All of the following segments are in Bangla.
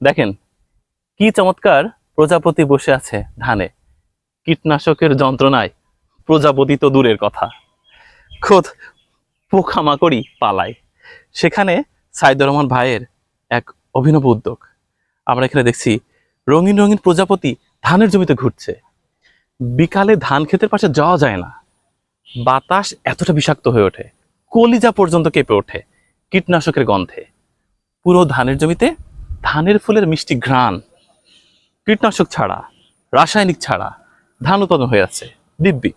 দেখেন, কি চমৎকার প্রজাপতি বসে আছে ধানে। কীটনাশকের যন্ত্রণায় প্রজাপতি তো দূরের কথা। খোদ পোকামাকড়ি পালায়। সেখানে সাইদুর রহমান ভাইয়ের এক অভিনব উদ্যোগ। আমরা এখানে দেখছি রঙিন রঙিন প্রজাপতি ধানের জমিতে ঘুরছে। বিকালে ধান ক্ষেতের পাশে যাওয়া যায় না। বাতাস এতটা বিষাক্ত হয়ে ওঠে। কলিজা পর্যন্ত কেঁপে ওঠে কীটনাশকের গন্ধে। পুরো ধানের জমিতে ধানের ফুলের মিষ্টি ঘ্রাণ, কীটনাশক ছাড়া, রাসায়নিক ছাড়া ধান উৎপাদন হয়ে আছে দিব্যি।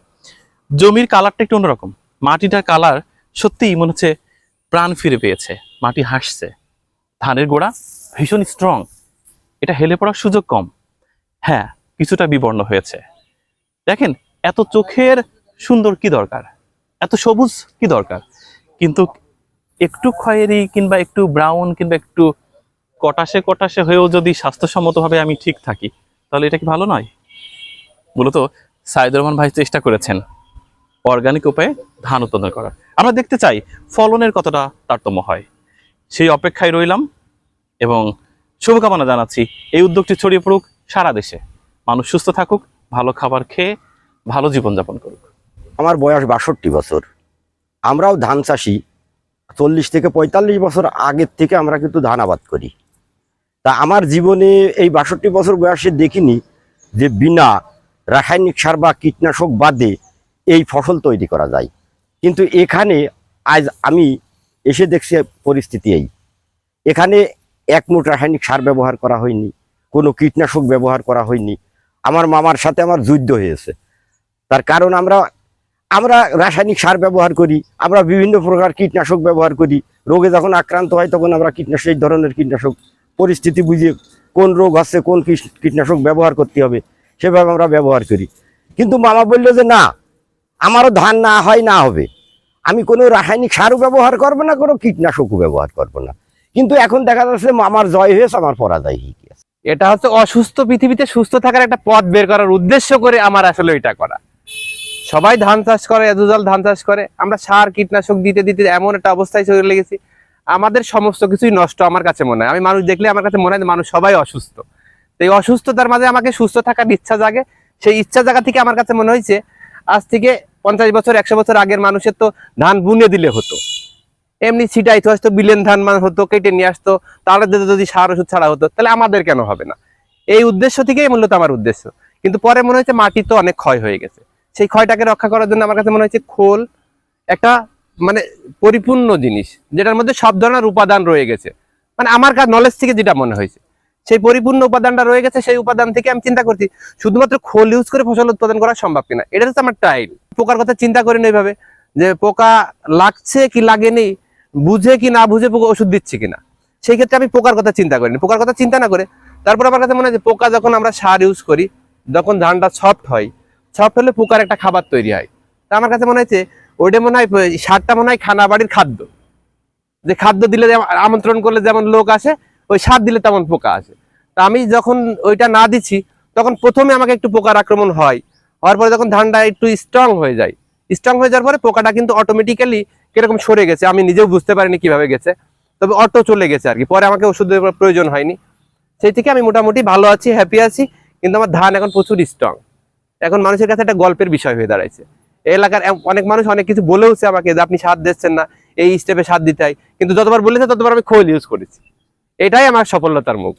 জমির কালারটা একটু অন্যরকম। মাটিটার কালার সত্যিই মনে হচ্ছে প্রাণ ফিরে পেয়েছে। মাটি হাসছে। ধানের গোড়া ভীষণ স্ট্রং এটা হেলে পড়ার সুযোগ কম। হ্যাঁ কিছুটা বিবর্ণ হয়েছে। দেখেন, এত চোখের সুন্দর কি দরকার? এত সবুজ কি দরকার? কিন্তু একটু খয়েরি কিংবা একটু ব্রাউন কিংবা একটু কটাসে কটাসে হয়েও যদি স্বাস্থ্যসম্মতভাবে আমি ঠিক থাকি, তাহলে এটা কি ভালো নয়? মূলত সাইদুর রহমান ভাই চেষ্টা করেছেন অর্গানিক উপায়ে ধান উৎপাদন করার। আমরা দেখতে চাই ফলনের কতটা তারতম্য হয়। সেই অপেক্ষায় রইলাম এবং শুভকামনা জানাচ্ছি এই উদ্যোগটি ছড়িয়ে পড়ুক সারা দেশে। মানুষ সুস্থ থাকুক, ভালো খাবার খেয়ে ভালো জীবনযাপন করুক। আমার বয়স বাষট্টি বছর। আমরাও ধান চাষি। চল্লিশ থেকে পঁয়তাল্লিশ বছর আগের থেকে আমরা কিন্তু ধান আবাদ করি। তা আমার জীবনে এই বাষট্টি বছর বয়সে দেখিনি যে বিনা রাসায়নিক সার বা কীটনাশক বাদে এই ফসল তৈরি করা যায়। কিন্তু এখানে আজ আমি এসে দেখছি পরিস্থিতি এই। এখানে এক মুঠ রাসায়নিক সার ব্যবহার করা হয়নি, কোনো কীটনাশক ব্যবহার করা হয়নি। আমার মামার সাথে আমার যুদ্ধ হয়েছে। তার কারণ আমরা আমরা রাসায়নিক সার ব্যবহার করি, আমরা বিভিন্ন প্রকার কীটনাশক ব্যবহার করি। রোগে যখন আক্রান্ত হয় তখন আমরা কীটনাশক, এই ধরনের কীটনাশক পরিস্থিতি বুঝিয়ে কোন রোগ আছে, কোন কীট- কীটনাশক ব্যবহার করতে হবে, সেভাবে আমরা ব্যবহার করি। কিন্তু মামা বলল যে না, আমারও ধান না হয়, না হবে। আমি কোনো রাসায়নিক সারও ব্যবহার করব না, কোনো কীটনাশকও ব্যবহার করব না। কিন্তু এখন দেখা যাচ্ছে মামার জয় হয়েছে, আমার পরাজয় হয়ে গেছে এটা হচ্ছে অসুস্থ পৃথিবীতে সুস্থ থাকার একটা পথ বের করার উদ্দেশ্য করে আমার আসলে এটা করা। সবাই ধান চাষ করে এদুজাল ধান চাষ করে, আমরা সার, কীটনাশক দিতে দিতে এমন একটা অবস্থায় চলে লেগেছি আমাদের সমস্ত কিছুই নষ্ট আমার কাছে মনে হয়। আমি মানুষ দেখলে আমার কাছে মনে হয় মানুষ সবাই অসুস্থ। তো এই অসুস্থতার মাঝে আমাকে সুস্থ থাকার ইচ্ছা জাগে। সেই ইচ্ছা জায়গা থেকে আমার কাছে মনে হয়েছে, আজ থেকে পঞ্চাশ বছর, একশো বছর আগের মানুষের তো ধান বুনে দিলে হতো। এমনি ছিটাইতে আসতো, বিলেন ধান মান হতো, কেটে নিয়ে আসতো তাহলে যদি সার ওষুধ ছাড়া হতো, তাহলে আমাদের কেন হবে না? এই উদ্দেশ্য থেকেই মূলত আমার উদ্দেশ্য। কিন্তু পরে মনে হয়েছে মাটি তো অনেক ক্ষয় হয়ে গেছে। সেই ক্ষয়টাকে রক্ষা করার জন্য আমার কাছে মনে হচ্ছে খোল, একটা মানে পরিপূর্ণ জিনিস, যেটার মধ্যে সব ধরনের উপাদান রয়ে গেছে। মানে আমার কাছে নলেজ থেকে যেটা মনে হয়েছে, সেই পরিপূর্ণ উপাদানটা রয়ে গেছে, সেই উপাদান থেকে আমি চিন্তা করছি, শুধুমাত্র খোল ইউজ করে ফসল উৎপাদন করা সম্ভব কিনা? এটা হচ্ছে আমার টাইল পোকার কথা চিন্তা করি না এইভাবে যে পোকা লাগছে কি লাগেনি, বুঝে কি না বুঝে পোকা ওষুধ দিচ্ছে কিনা? সেই ক্ষেত্রে আমি পোকার কথা চিন্তা করিনি। পোকার কথা চিন্তা না করে, তারপর আমার কাছে মনে হয় যে পোকা যখন আমরা সার ইউজ করি, যখন ধানটা সফট হয় সফট হলে পোকার একটা খাবার তৈরি হয়। তা আমার কাছে মনে হয়েছে, ওইটা মনে হয় সারটা মনে হয় খানা বাড়ির খাদ্য। যে খাদ্য দিলে আমন্ত্রণ করলে যেমন লোক আসে, ওই সার দিলে তেমন পোকা আসে। তা আমি যখন ওইটা না দিচ্ছি তখন প্রথমে আমাকে একটু পোকার আক্রমণ হয়। হওয়ার পরে যখন ধানটা একটু স্ট্রং হয়ে যায়। স্ট্রং হয়ে যাওয়ার পরে পোকাটা কিন্তু অটোমেটিক্যালি কীরকম সরে গেছে, আমি নিজেও বুঝতে পারিনি কীভাবে গেছে। তবে অটো চলে গেছে আর কি, পরে আমাকে ওষুধের প্রয়োজন হয়নি। সেই থেকে আমি মোটামুটি ভালো আছি হ্যাপি আছি, কিন্তু আমার ধান এখন প্রচুর স্ট্রং এখন মানুষের কাছে একটা গল্পের বিষয় হয়ে দাঁড়াইছে। এলাকার অনেক মানুষ অনেক কিছু বলেওছে আমাকে যে আপনি সাথ দিচ্ছেন না, এই স্টেপে সাথ দিতে হয়। কিন্তু যতবার বলেছে ততবার আমি খোল ইউজ করেছি। এটাই আমার সফলতার মুখ।